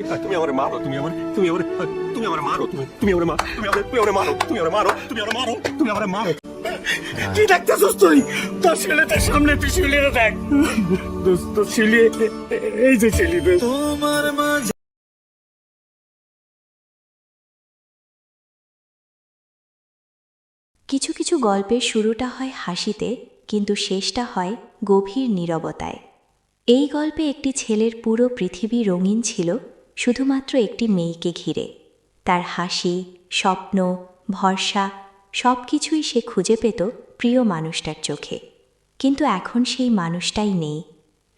তুমি আমার মারো তুমি আমার তুমি আমার তুমি আমার মারো তুমি তুমি আমার মারো তুমি আমার তুমি আমার মারো তুমি আমার মারো তুমি আমার মারো তুমি আমার মারো। কি দেখতেছিস তুই? তোর ছেলেটার সামনে তুই শিলিয়ে দেখ। দোস্ত শিলিয়ে এই যে শিলি তোমার মাঝে কিছু কিছু গল্পের শুরুটা হয় হাসিতে কিন্তু শেষটা হয় গভীর নীরবতায়। এই গল্পে একটি ছেলের পুরো পৃথিবী রঙিন ছিল শুধুমাত্র একটি মেয়েকে ঘিরে। তার হাসি, স্বপ্ন, ভরসা সব কিছুই সে খুঁজে পেত প্রিয় মানুষটার চোখে। কিন্তু এখন সেই মানুষটাই নেই।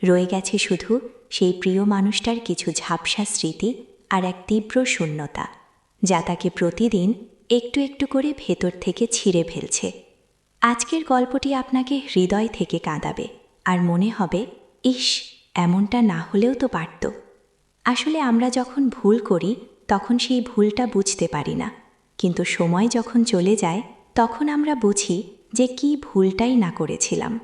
রয়ে গেছে শুধু সেই প্রিয় মানুষটার কিছু ঝাপসা স্মৃতি আর এক তীব্র শূন্যতা, যা তাকে প্রতিদিন একটু একটু করে ভেতর থেকে ছিঁড়ে ফেলছে। আজকের গল্পটি আপনাকে হৃদয় থেকে কাঁদাবে, আর মনে হবে ইস এমনটা না হলেও তো পারত। আসলে আমরা যখন ভুল করি, তখন সেই ভুলটা বুঝতে পারি না। কিন্তু সময় যখন চলে যায়, তখন আমরা বুঝি যে কি ভুলটাই না করেছিলাম।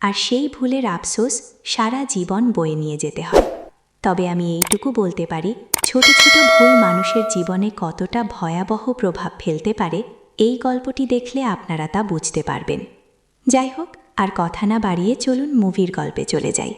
আর সেই ভুলের আফসোস সারা জীবন বয়ে নিয়ে যেতে হয়। তবে আমি এইটুকু বলতে পারি, ছোট ছোট ভুল মানুষের জীবনে কতটা ভয়াবহ প্রভাব ফেলতে পারে, এই গল্পটি দেখলে আপনারা তা বুঝতে পারবেন। যাই হোক, আর কথা না বাড়িয়ে চলুন মুভির গল্পে চলে যাই।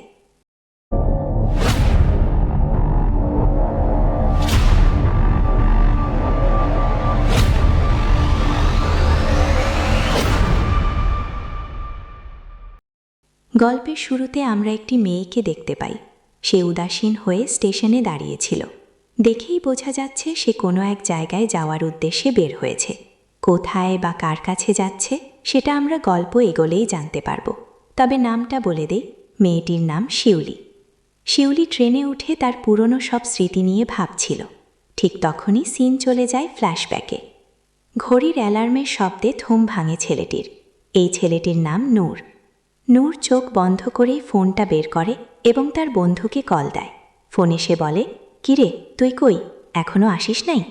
গল্পের শুরুতে আমরা একটি মেয়েকে দেখতে পাই। সে উদাসীন হয়ে স্টেশনে দাঁড়িয়েছিল। দেখেই বোঝা যাচ্ছে সে কোনো এক জায়গায় যাওয়ার উদ্দেশ্যে বের হয়েছে। কোথায় বা কার কাছে যাচ্ছে, সেটা আমরা গল্প এগোলেই জানতে পারব। তবে নামটা বলে দেই, মেয়েটির নাম শিউলি। শিউলি ট্রেনে উঠে তার পুরনো সব স্মৃতি নিয়ে ভাবছিল। ঠিক তখনই সিন চলে যায় ফ্ল্যাশব্যাকে। ঘড়ির অ্যালার্মের শব্দে থুম ভাঙে ছেলেটির। এই ছেলেটির নাম নূর। নূর চোখ বন্ধ করেই ফোনটা বের করে এবং তার বন্ধুকে কল দেয়। ফোনে সে বলে, কিরে, তুই কই? এখনও আসিস নাই?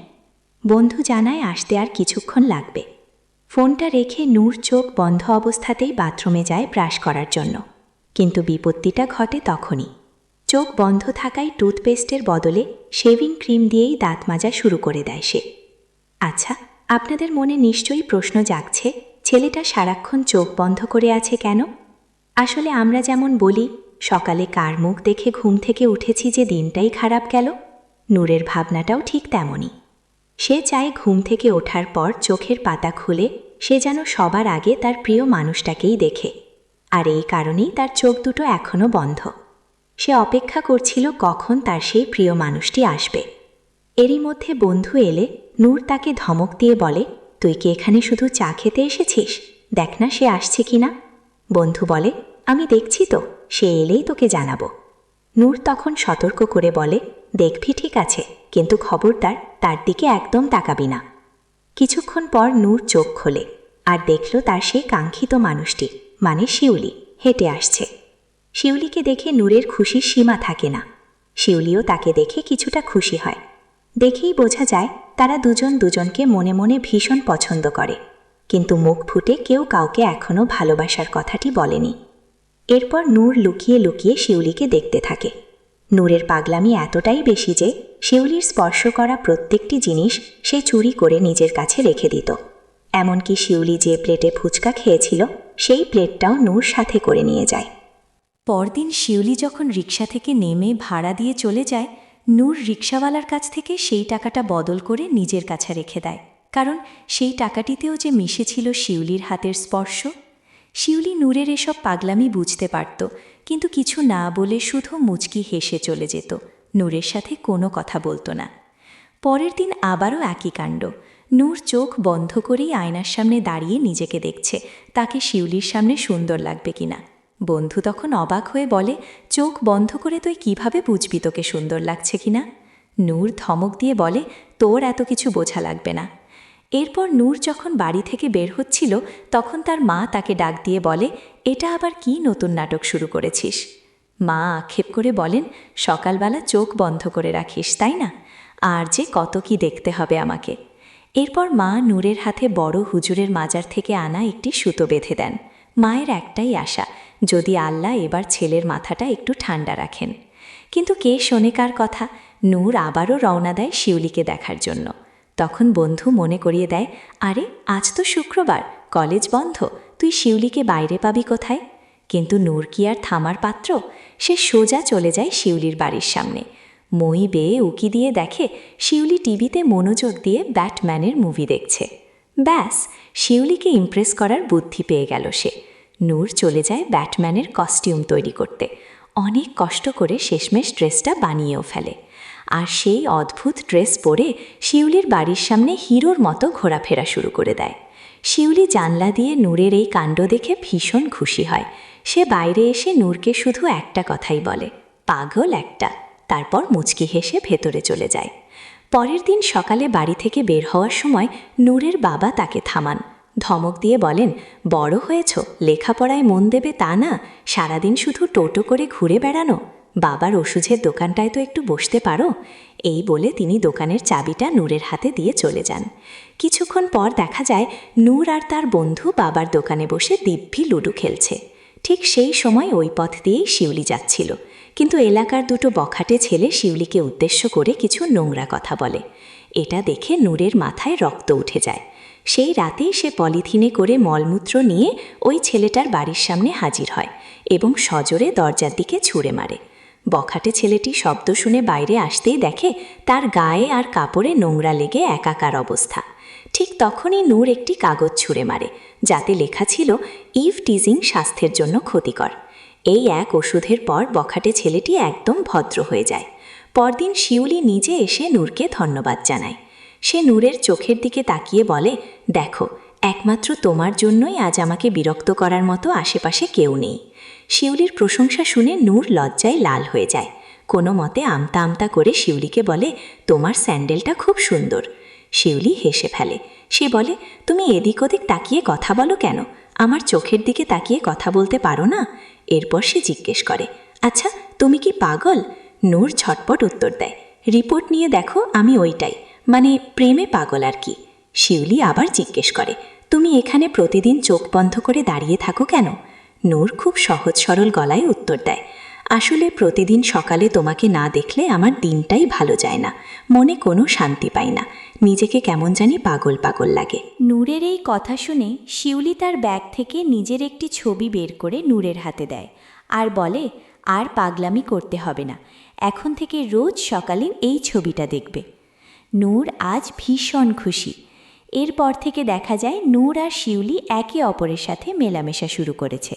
বন্ধু জানায় আসতে আর কিছুক্ষণ লাগবে। ফোনটা রেখে নূর চোখ বন্ধ অবস্থাতেই বাথরুমে যায় ব্রাশ করার জন্য। কিন্তু বিপত্তিটা ঘটে তখনই। চোখ বন্ধ থাকায় টুথপেস্টের বদলে শেভিং ক্রিম দিয়েই দাঁত মাজা শুরু করে দেয় সে। আচ্ছা আপনাদের মনে নিশ্চয়ই প্রশ্ন জাগছে, ছেলেটা সারাক্ষণ চোখ বন্ধ করে আছে কেন? আসলে আমরা যেমন বলি, সকালে কার মুখ দেখে ঘুম থেকে উঠেছি যে দিনটাই খারাপ গেল, নূরের ভাবনাটাও ঠিক তেমনই। সে চায় ঘুম থেকে ওঠার পর চোখের পাতা খুলে সে যেন সবার আগে তার প্রিয় মানুষটাকেই দেখে, আর এই কারণেই তার চোখ দুটো এখনও বন্ধ। সে অপেক্ষা করছিল কখন তার সেই প্রিয় মানুষটি আসবে। এরই মধ্যে বন্ধু এলে, নূর তাকে ধমক দিয়ে বলে, তুই কি এখানে শুধু চা খেতে এসেছিস? দেখ না সে আসছে কি না বন্ধু বলে আমি দেখছি তো, সে এলেই তোকে জানাব। নূর তখন সতর্ক করে বলে, দেখবি ঠিক আছে, কিন্তু খবরদার তার দিকে একদম তাকাবি না। কিছুক্ষণ পর নূর চোখ খোলে, আর দেখল তার সেই কাঙ্ক্ষিত মানুষটি মানে শিউলি, হেঁটে আসছে। শিউলিকে দেখে নূরের খুশির সীমা থাকে না। শিউলিও তাকে দেখে কিছুটা খুশি হয়। দেখেই বোঝা যায়, তারা দুজন দুজনকে মনে মনে ভীষণ পছন্দ করে। কিন্তু মুখ ফুটে কেউ কাউকে এখনও ভালোবাসার কথাটি বলেনি। এরপর নূর লুকিয়ে লুকিয়ে শিউলিকে দেখতে থাকে। নূরের পাগলামি এতটাই বেশি যে শিউলির স্পর্শ করা প্রত্যেকটি জিনিস সে চুরি করে নিজের কাছে রেখে দিত। এমনকি শিউলি যে প্লেটে ফুচকা খেয়েছিল, সেই প্লেটটাও নূর সাথে করে নিয়ে যায়। পরদিন শিউলি যখন রিক্সা থেকে নেমে ভাড়া দিয়ে চলে যায়, নূর রিক্সাওয়ালার কাছ থেকে সেই টাকাটা বদল করে নিজের কাছে রেখে দেয়। কারণ সেই টাকাটিতেও যে মিশেছিল শিউলির হাতের স্পর্শ শিউলি নূরের এসব পাগলামি বুঝতে পারত, কিন্তু কিছু না বলে শুধু মুচকি হেসে চলে যেত। নূরের সাথে কোনো কথা বলতো না। পরের দিন আবারও একই কাণ্ড। নূর চোখ বন্ধ করেই আয়নার সামনে দাঁড়িয়ে নিজেকে দেখছে, তাকে শিউলির সামনে সুন্দর লাগবে কিনা। বন্ধু তখন অবাক হয়ে বলে, চোখ বন্ধ করে তুই কীভাবে বুঝবি তোকে সুন্দর লাগছে কিনা? নূর ধমক দিয়ে বলে, তোর এত কিছু বোঝা লাগবে না। এরপর নূর যখন বাড়ি থেকে বের হচ্ছিল, তখন তার মা তাকে ডাক দিয়ে বলে, এটা আবার কি নতুন নাটক শুরু করেছিস? মা আক্ষেপ করে বলেন, সকালবেলা চোখ বন্ধ করে রাখিস, তাই না? আর যে কত কি দেখতে হবে আমাকে। এরপর মা নূরের হাতে বড় হুজুরের মাজার থেকে আনা একটি সুতো বেঁধে দেন। মায়ের একটাই আশা, যদি আল্লাহ এবার ছেলের মাথাটা একটু ঠান্ডা রাখেন। কিন্তু কে শোনে কার কথা? নূর আবারও রওনা দেয় শিউলিকে দেখার জন্য। তখন বন্ধু মনে করিয়ে দেয়, আরে, আজ তো শুক্রবার, কলেজ বন্ধ, তুই শিউলিকে বাইরে পাবি কোথায়? কিন্তু নূর কি আর থামার পাত্র? সে সোজা চলে যায় শিউলির বাড়ির সামনে। মই বেয়ে উকি দিয়ে দেখে শিউলি টিভিতে মনোযোগ দিয়ে ব্যাটম্যানের মুভি দেখছে। ব্যাস, শিউলিকে ইমপ্রেস করার বুদ্ধি পেয়ে গেল সে। নূর চলে যায় ব্যাটম্যানের কস্টিউম তৈরি করতে। অনেক কষ্ট করে শেষমেশ ড্রেসটা বানিয়েও ফেলে। আর সেই অদ্ভুত ড্রেস পরে শিউলির বাড়ির সামনে হিরোর মতো ঘোরাফেরা শুরু করে দেয়। শিউলি জানলা দিয়ে নূরের এই কাণ্ড দেখে ভীষণ খুশি হয়। সে বাইরে এসে নূরকে শুধু একটা কথাই বলে, পাগল একটা। তারপর মুচকি হেসে ভেতরে চলে যায়। পরের দিন সকালে বাড়ি থেকে বের হওয়ার সময় নূরের বাবা তাকে থামান। ধমক দিয়ে বলেন, বড় হয়েছ, লেখাপড়ায় মন দেবে তা না। সারাদিন শুধু টোটো করে ঘুরে বেড়ানো। বাবার ওষুধের দোকানটায় তো একটু বসতে পারো? এই বলে তিনি দোকানের চাবিটা নূরের হাতে দিয়ে চলে যান। কিছুক্ষণ পর দেখা যায় নূর আর তার বন্ধু বাবার দোকানে বসে দিব্যি লুডু খেলছে। ঠিক সেই সময় ওই পথ দিয়েই শিউলি যাচ্ছিল। কিন্তু এলাকার দুটো বখাটে ছেলে শিউলিকে উদ্দেশ্য করে কিছু নোংরা কথা বলে। এটা দেখে নূরের মাথায় রক্ত উঠে যায়। সেই রাতেই সে পলিথিনে করে মলমূত্র নিয়ে ওই ছেলেটার বাড়ির সামনে হাজির হয় এবং সজোরে দরজার দিকে ছুঁড়ে মারে। বখাটে ছেলেটি শব্দ শুনে বাইরে আসতেই দেখে তার গায়ে আর কাপড়ে নোংরা লেগে একাকার অবস্থা। ঠিক তখনই নূর একটি কাগজ ছুঁড়ে মারে, যাতে লেখা ছিল ইভ টিজিং স্বাস্থ্যের জন্য ক্ষতিকর। এই এক ওষুধের পর বখাটে ছেলেটি একদম ভদ্র হয়ে যায়। পরদিন শিউলি নিজে এসে নূরকে ধন্যবাদ জানায়। সে নূরের চোখের দিকে তাকিয়ে বলে, দেখো, একমাত্র তোমার জন্যই আজ আমাকে বিরক্ত করার মতো আশেপাশে কেউ নেই। শিউলির প্রশংসা শুনে নূর লজ্জায় লাল হয়ে যায়। কোনো মতে আমতা আমতা করে শিউলিকে বলে, তোমার স্যান্ডেলটা খুব সুন্দর। শিউলি হেসে ফেলে। সে বলে, তুমি এদিক ওদিক তাকিয়ে কথা বলো কেন? আমার চোখের দিকে তাকিয়ে কথা বলতে পারো না? এরপর সে জিজ্ঞেস করে আচ্ছা তুমি কি পাগল? নূর ঝটপট উত্তর দেয়, রিপোর্ট নিয়ে দেখো, আমি ওইটাই। মানে প্রেমে পাগল আর কি? শিউলি আবার জিজ্ঞেস করে, তুমি এখানে প্রতিদিন চোখ বন্ধ করে দাঁড়িয়ে থাকো কেন? নূর খুব সহজ সরল গলায় উত্তর দেয়, আসলে প্রতিদিন সকালে তোমাকে না দেখলে আমার দিনটাই ভালো যায় না, মনে কোনো শান্তি পাই না, নিজেকে কেমন জানি পাগল পাগল লাগে। নূরের এই কথা শুনে শিউলি তার ব্যাগ থেকে নিজের একটি ছবি বের করে নূরের হাতে দেয় আর বলে, আর পাগলামি করতে হবে না, এখন থেকে রোজ সকালে এই ছবিটা দেখবে। নূর আজ ভীষণ খুশি এরপর থেকে দেখা যায় নূর আর শিউলি একে অপরের সাথে মেলামেশা শুরু করেছে।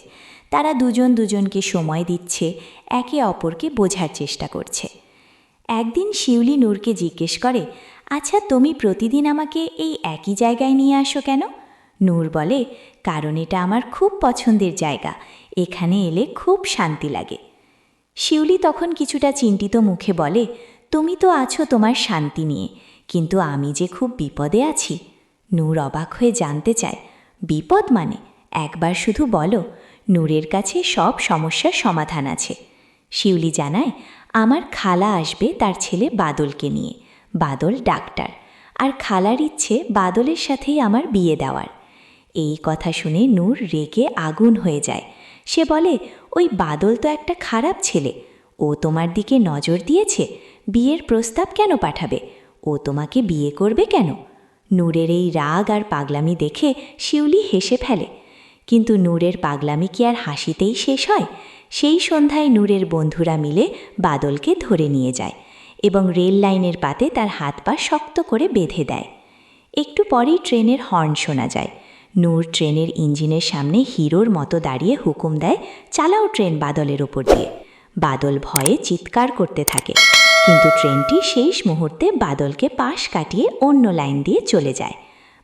তারা দুজন দুজনকে সময় দিচ্ছে, একে অপরকে বোঝার চেষ্টা করছে। একদিন শিউলি নূরকে জিজ্ঞেস করে আচ্ছা তুমি প্রতিদিন আমাকে এই একই জায়গায় নিয়ে আসো কেন? নূর বলে, কারণ এটা আমার খুব পছন্দের জায়গা, এখানে এলে খুব শান্তি লাগে। শিউলি তখন কিছুটা চিন্তিত মুখে বলে, তুমি তো আছো তোমার শান্তি নিয়ে, কিন্তু আমি যে খুব বিপদে আছি নূর অবাক হয়ে জানতে চায়, বিপদ মানে? একবার শুধু বলো, নূরের কাছে সব সমস্যার সমাধান আছে। শিউলি জানায়, আমার খালা আসবে তার ছেলে বাদলকে নিয়ে। বাদল ডাক্তার, আর খালার ইচ্ছে বাদলের সাথেই আমার বিয়ে দেওয়ার। এই কথা শুনে নূর রেগে আগুন হয়ে যায়। সে বলে, ওই বাদল তো একটা খারাপ ছেলে। ও তোমার দিকে নজর দিয়েছে? বিয়ের প্রস্তাব কেন পাঠাবে? ও তোমাকে বিয়ে করবে কেন? নূরের এই রাগ আর পাগলামি দেখে শিউলি হেসে ফেলে। কিন্তু নূরের পাগলামি কি আর হাসিতেই শেষ হয়? সেই সন্ধ্যায় নূরের বন্ধুরা মিলে বাদলকে ধরে নিয়ে যায় এবং রেল লাইনের পাতে তার হাত পা শক্ত করে বেঁধে দেয়। একটু পরেই ট্রেনের হর্ন শোনা যায়। নূর ট্রেনের ইঞ্জিনের সামনে হিরোর মতো দাঁড়িয়ে হুকুম দেয়, চালাও ট্রেন বাদলের ওপর দিয়ে। বাদল ভয়ে চিৎকার করতে থাকে। কিন্তু ট্রেনটি শেষ মুহূর্তে বাদলকে পাশ কাটিয়ে অন্য লাইন দিয়ে চলে যায়।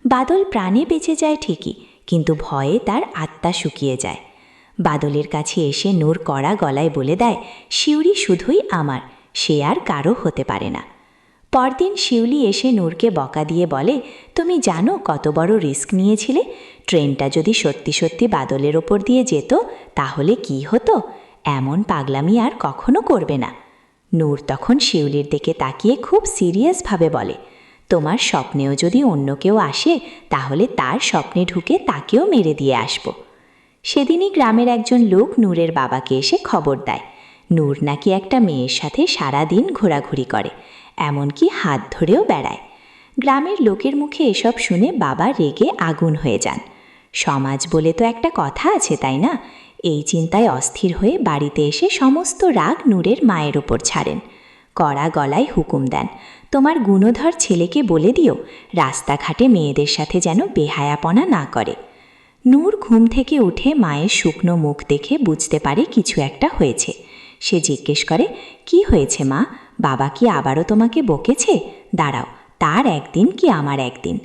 বাদল প্রাণে বেঁচে যায় ঠিকই, কিন্তু ভয়ে তার আত্মা শুকিয়ে যায়। বাদলের কাছে এসে নূর কড়া গলায় বলে দেয়, শিউরি শুধুই আমার, সে আর কারও হতে পারে না। পরদিন শিউলি এসে নূরকে বকা দিয়ে বলে, তুমি জানো কত বড় রিস্ক নিয়েছিলে? ট্রেনটা যদি সত্যি সত্যি বাদলের ওপর দিয়ে যেত, তাহলে কি হতো? এমন পাগলামি আর কখনো করবে না। নূর তখন শিউলির দিকে তাকিয়ে খুব সিরিয়াসভাবে বলে, তোমার স্বপ্নেও যদি অন্য কেউ আসে, তাহলে তার স্বপ্নে ঢুকে তাকেও মেরে দিয়ে আসব। সেদিনই গ্রামের একজন লোক নূরের বাবাকে এসে খবর দেয়। নূর নাকি একটা মেয়ের সাথে সারা দিন ঘোরাঘুরি করে, এমনকি হাত ধরেও বেড়ায়। গ্রামের লোকের মুখে এসব শুনে বাবা রেগে আগুন হয়ে যান। সমাজ বলে তো একটা কথা আছে, তাই না? এই চিন্তায় অস্থির হয়ে বাড়িতে এসে সমস্ত রাগ নূরের মায়ের ওপর ছাড়েন। কড়া গলায় হুকুম দেন, তোমার গুণধর ছেলেকে বলে দিও, রাস্তাঘাটে মেয়েদের সাথে যেন বেহায়াপনা না করে। নূর ঘুম থেকে উঠে মায়ের শুকনো মুখ দেখে বুঝতে পারে কিছু একটা হয়েছে। সে জিজ্ঞেস করে, কি হয়েছে মা? বাবা কি আবারও তোমাকে বকেছে? দাঁড়াও, তার একদিন কি আমার একদিন?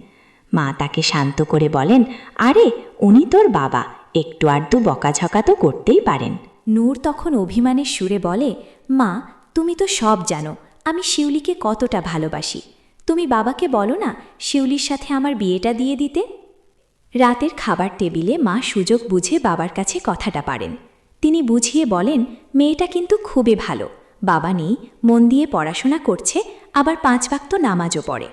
মা তাকে শান্ত করে বলেন, আরে, উনি তোর বাবা। একটু আধটু বকাঝকা তো করতেই পারেন। নূর তখন অভিমানের সুরে বলে, মা, তুমি তো সব জানো, আমি শিউলিকে কতটা ভালোবাসি। তুমি বাবাকে বলো না, শিউলির সাথে আমার বিয়েটা দিয়ে দিতে? রাতের খাবার টেবিলে মা সুযোগ বুঝে বাবার কাছে কথাটা পারেন। তিনি বুঝিয়ে বলেন, মেয়েটা কিন্তু খুবই ভালো। বাবা নেই, মন দিয়ে পড়াশোনা করছে, আবার পাঁচ বাক্ত নামাজও পড়ে।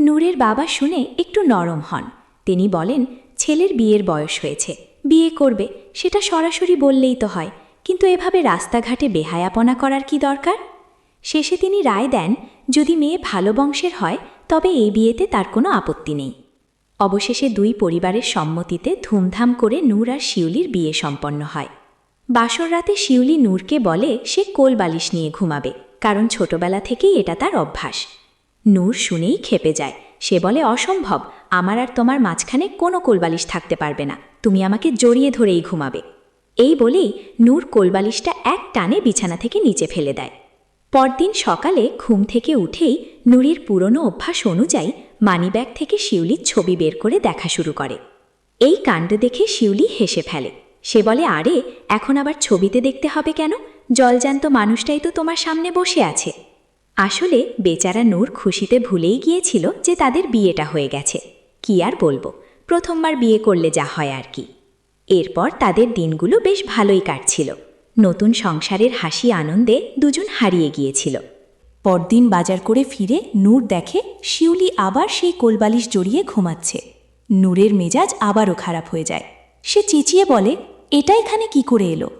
নূরের বাবা শুনে একটু নরম হন। তিনি বলেন, ছেলের বিয়ের বয়স হয়েছে বিয়ে করবে, সেটা সরাসরি বললেই তো হয়। কিন্তু এভাবে রাস্তাঘাটে বেহায়াপনা করার কি দরকার? শেষে তিনি রায় দেন, যদি মেয়ে ভালো বংশের হয়, তবে এই বিয়েতে তার কোনো আপত্তি নেই। অবশেষে দুই পরিবারের সম্মতিতে ধুমধাম করে নূর আর শিউলির বিয়ে সম্পন্ন হয়। বাসর রাতে শিউলি নূরকে বলে, সে কোল বালিশ নিয়ে ঘুমাবে, কারণ ছোটবেলা থেকেই এটা তার অভ্যাস। নূর শুনেই খেপে যায়। সে বলে, অসম্ভব। আমার আর তোমার মাঝখানে কোনো কোলবালিশ থাকতে পারবে না। তুমি আমাকে জড়িয়ে ধরেই ঘুমাবে। এই বলেই নূর কোলবালিশটা এক টানে বিছানা থেকে নিচে ফেলে দেয়। পরদিন সকালে ঘুম থেকে উঠেই নুরির পুরনো অভ্যাস অনুযায়ী মানিব্যাগ থেকে শিউলির ছবি বের করে দেখা শুরু করে। এই কাণ্ড দেখে শিউলি হেসে ফেলে। সে বলে, আরে, এখন আবার ছবিতে দেখতে হবে কেন? জলজান্ত মানুষটাই তো তোমার সামনে বসে আছে। আসলে বেচারা নূর খুশিতে ভুলেই গিয়েছিল যে তাদের বিয়েটা হয়ে গেছে। কি আর বলব? প্রথমবার বিয়ে করলে যা হয় আর কি। এরপর তাদের দিনগুলো বেশ ভালোই কাটছিল। নতুন সংসারের হাসি আনন্দে দুজন হারিয়ে গিয়েছিল। পরদিন বাজার করে ফিরে নূর দেখে শিউলি আবার সেই কোলবালিশ জড়িয়ে ঘুমাচ্ছে। নূরের মেজাজ আবারও খারাপ হয়ে যায়। সে চেঁচিয়ে বলে, এটা এখানে কি করে এলো?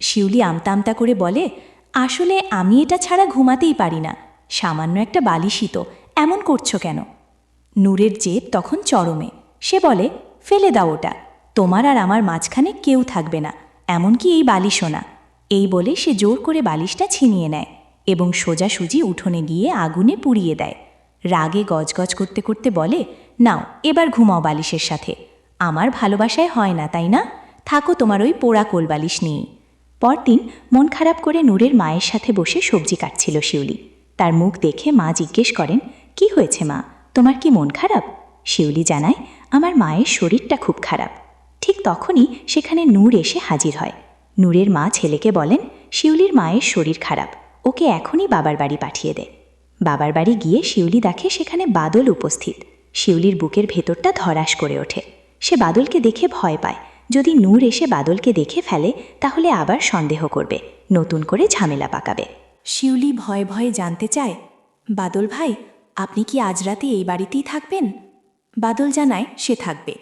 শিউলি আমতা আমতা করে বলে আসলে আমি এটা ছাড়া ঘুমাতেই পারি না। সামান্য একটা বালিশই তো। এমন করছ কেন? নূরের জেদ তখন চরমে। সে বলে, ফেলে দাও ওটা। তোমার আর আমার মাঝখানে কেউ থাকবে না। এমনকি এই বালিশও না। এই বলে সে জোর করে বালিশটা ছিনিয়ে নেয় এবং সোজাসুজি উঠোনে গিয়ে আগুনে পুড়িয়ে দেয়। রাগে গজগজ করতে করতে বলে, নাও, এবার ঘুমাও বালিশের সাথে। আমার ভালোবাসায় হয় না, তাই না? থাকো তোমার ওই পোড়া কোল বালিশ নিয়েই। পরদিন মন খারাপ করে নূরের মায়ের সাথে বসে সবজি কাটছিল শিউলি। তার মুখ দেখে মা জিজ্ঞেস করেন, কি হয়েছে মা? তোমার কি মন খারাপ? শিউলি জানায়, আমার মায়ের শরীরটা খুব খারাপ। ঠিক তখনই সেখানে নূর এসে হাজির হয়। নূরের মা ছেলেকে বলেন, শিউলির মায়ের শরীর খারাপ। ওকে এখনই বাবার বাড়ি পাঠিয়ে দে। বাবার বাড়ি গিয়ে শিউলি দেখে সেখানে বাদল উপস্থিত। শিউলির বুকের ভেতরটা ধরাস করে ওঠে। সে বাদলকে দেখে ভয় পায়। যদি নূর এসে বাদলকে দেখে ফেলে, তাহলে আবার সন্দেহ করবে, নতুন করে ঝামেলা পাকাবে। শিউলি ভয়ে ভয়ে জানতে চায়, বাদল ভাই, আপনি কি আজ রাতে এই বাড়িতেই থাকবেন? বাদল জানায়, সে থাকবে।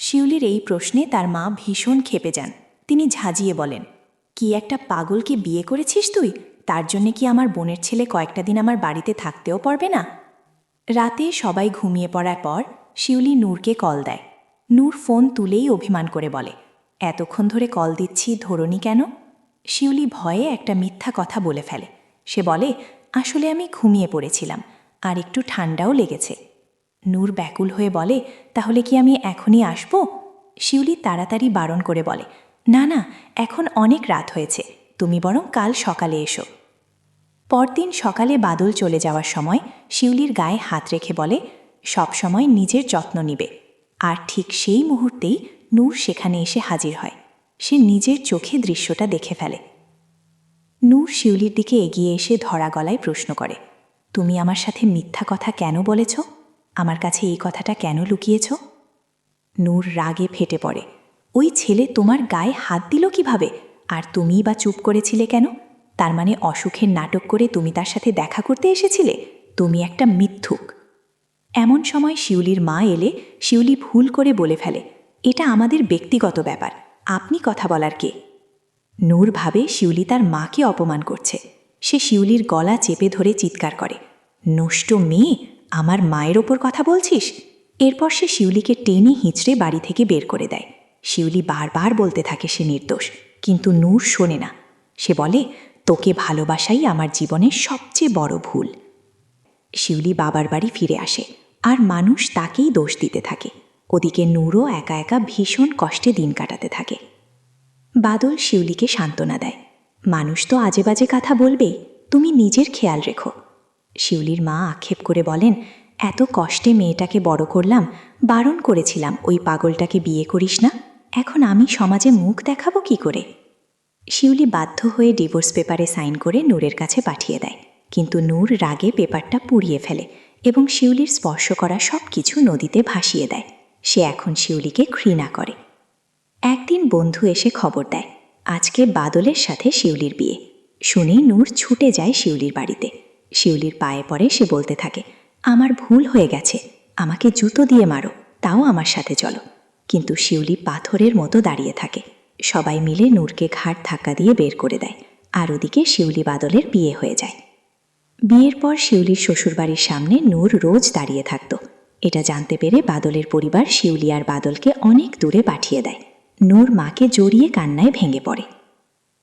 শিউলির এই প্রশ্নে তার মা ভীষণ ক্ষেপে যান। তিনি ঝাঁজিয়ে বলেন, কি একটা পাগলকে বিয়ে করেছিস তুই? তার জন্যে কি আমার বোনের ছেলে কয়েকটা দিন আমার বাড়িতে থাকতেও পারবে না? রাতে সবাই ঘুমিয়ে পড়ার পর শিউলি নূরকে কল দেয়। নূর ফোন তুলেই অভিমান করে বলে, এতক্ষণ ধরে কল দিচ্ছি, ধরনি কেন? শিউলি ভয়ে একটা মিথ্যা কথা বলে ফেলে। সে বলে, আসলে আমি ঘুমিয়ে পড়েছিলাম, আর একটু ঠান্ডাও লেগেছে। নূর ব্যাকুল হয়ে বলে, তাহলে কি আমি এখনই আসব? শিউলি তাড়াতাড়ি বারণ করে বলে, না না, এখন অনেক রাত হয়েছে, তুমি বরং কাল সকালে এসো। পরদিন সকালে বাদল চলে যাওয়ার সময় শিউলির গায়ে হাত রেখে বলে, সব সময় নিজের যত্ন নিবে। আর ঠিক সেই মুহূর্তেই নূর সেখানে এসে হাজির হয়। সে নিজের চোখে দৃশ্যটা দেখে ফেলে। নূর শিউলির দিকে এগিয়ে এসে ধরা গলায় প্রশ্ন করে, তুমি আমার সাথে মিথ্যা কথা কেন বলেছ? আমার কাছে এই কথাটা কেন লুকিয়েছ? নূর রাগে ফেটে পড়ে, ওই ছেলে তোমার গায়ে হাত দিল কীভাবে? আর তুমিই বা চুপ করেছিলে কেন? তার মানে অসুখের নাটক করে তুমি তার সাথে দেখা করতে এসেছিলে? তুমি একটা মিথ্যুক। এমন সময় শিউলির মা এলে শিউলি ভুল করে বলে ফেলে, এটা আমাদের ব্যক্তিগত ব্যাপার, আপনি কথা বলার কে? নূর ভাবে শিউলি তার মাকে অপমান করছে। সে শিউলির গলা চেপে ধরে চিৎকার করে, নষ্ট মেয়ে, আমার মায়ের ওপর কথা বলছিস? এরপর সে শিউলিকে টেনে হিঁচড়ে বাড়ি থেকে বের করে দেয়। শিউলি বারবার বলতে থাকে সে নির্দোষ, কিন্তু নূর শোনে না। সে বলে, তোকে ভালোবাসাই আমার জীবনের সবচেয়ে বড় ভুল। শিউলি বাবার বাড়ি ফিরে আসে। আর মানুষ তাকেই দোষ দিতে থাকে। ওদিকে নূরও একা একা ভীষণ কষ্টে দিন কাটাতে থাকে। বাদল শিউলিকে সান্ত্বনা দেয়। মানুষ তো আজে বাজে কথা বলবে, তুমি নিজের খেয়াল রেখো। শিউলির মা আক্ষেপ করে বলেন, এত কষ্টে মেয়েটাকে বড় করলাম, বারণ করেছিলাম, ওই পাগলটাকে বিয়ে করিস না? এখন আমি সমাজে মুখ দেখাবো কি করে? শিউলি বাধ্য হয়ে ডিভোর্স পেপারে সাইন করে নূরের কাছে পাঠিয়ে দেয়। কিন্তু নূর রাগে পেপারটা পুড়িয়ে ফেলে। এবং শিউলির স্পর্শ করা সব কিছু নদীতে ভাসিয়ে দেয়। সে এখন শিউলিকে ঘৃণা করে। একদিন বন্ধু এসে খবর দেয়, আজকে বাদলের সাথে শিউলির বিয়ে। শুনেই নূর ছুটে যায় শিউলির বাড়িতে। শিউলির পায়ে পড়ে সে বলতে থাকে, আমার ভুল হয়ে গেছে, আমাকে জুতো দিয়ে মারো, তাও আমার সাথে চলো। কিন্তু শিউলি পাথরের মতো দাঁড়িয়ে থাকে। সবাই মিলে নূরকে ঘাট ধাক্কা দিয়ে বের করে দেয়। আর ওদিকে শিউলি বাদলের বিয়ে হয়ে যায়। বিয়ের পর শিউলির শ্বশুরবাড়ির সামনে নূর রোজ দাঁড়িয়ে থাকত। এটা জানতে পেরে বাদলের পরিবার শিউলি আর বাদলকে অনেক দূরে পাঠিয়ে দেয়। নূর মাকে জড়িয়ে কান্নায় ভেঙে পড়ে।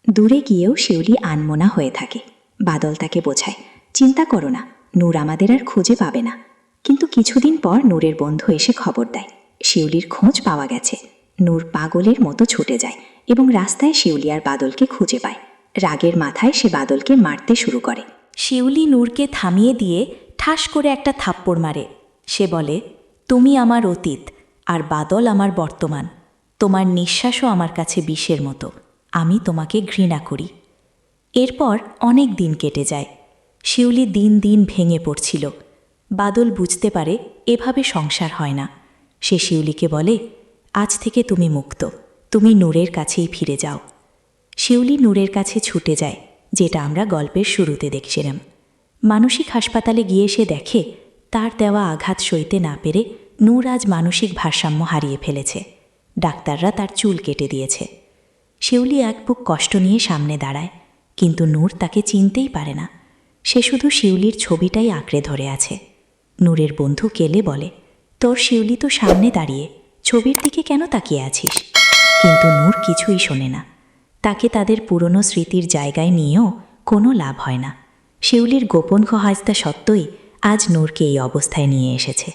দূরে গিয়েও শিউলি আনমোনা হয়ে থাকে। বাদল তাকে বোঝায়, চিন্তা করো না, নূর আমাদের আর খুঁজে পাবে না। কিন্তু কিছুদিন পর নূরের বন্ধু এসে খবর দেয়। শিউলির খোঁজ পাওয়া গেছে। নূর পাগলের মতো ছুটে যায় এবং রাস্তায় শিউলি আর বাদলকে খুঁজে পায়। রাগের মাথায় সে বাদলকে মারতে শুরু করে। শিউলি নূরকে থামিয়ে দিয়ে ঠাস করে একটা থাপ্পড় মারে। সে বলে, তুমি আমার অতীত আর বাদল আমার বর্তমান। তোমার নিঃশ্বাসও আমার কাছে বিষের মতো। আমি তোমাকে ঘৃণা করি। এরপর অনেক দিন কেটে যায়। শিউলি দিন দিন ভেঙে পড়ছিল। বাদল বুঝতে পারে এভাবে সংসার হয় না। সে শিউলিকে বলে, আজ থেকে তুমি মুক্ত। তুমি নূরের কাছেই ফিরে যাও। শিউলি নূরের কাছে ছুটে যায়। যেটা আমরা গল্পের শুরুতে দেখছিলাম। মানসিক হাসপাতালে গিয়ে সে দেখে, তার দেওয়া আঘাত সইতে না পেরে নূর আজ মানসিক ভারসাম্য হারিয়ে ফেলেছে। ডাক্তাররা তার চুল কেটে দিয়েছে। শিউলি এক বুক কষ্ট নিয়ে সামনে দাঁড়ায়, কিন্তু নূর তাকে চিনতেই পারে না। সে শুধু শিউলির ছবিটাই আঁকড়ে ধরে আছে। নূরের বন্ধু কেলে বলে, তোর শিউলি তো সামনে দাঁড়িয়ে, ছবির দিকে কেন তাকিয়ে আছিস? কিন্তু নূর কিছুই শোনে না। তাকে তাদের পুরনো স্মৃতির জায়গায় নিয়েও কোনো লাভ হয় না। শিউলির গোপন খহাজতা সত্ত্বই আজ নূরকে এই অবস্থায় নিয়ে এসেছে।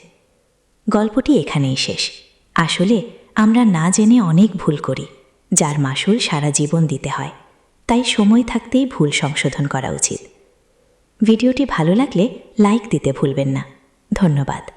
গল্পটি এখানেই শেষ। আসলে আমরা না জেনে অনেক ভুল করি, যার মাসুল সারা জীবন দিতে হয়। তাই সময় থাকতেই ভুল সংশোধন করা উচিত। ভিডিওটি ভালো লাগলে লাইক দিতে ভুলবেন না। ধন্যবাদ।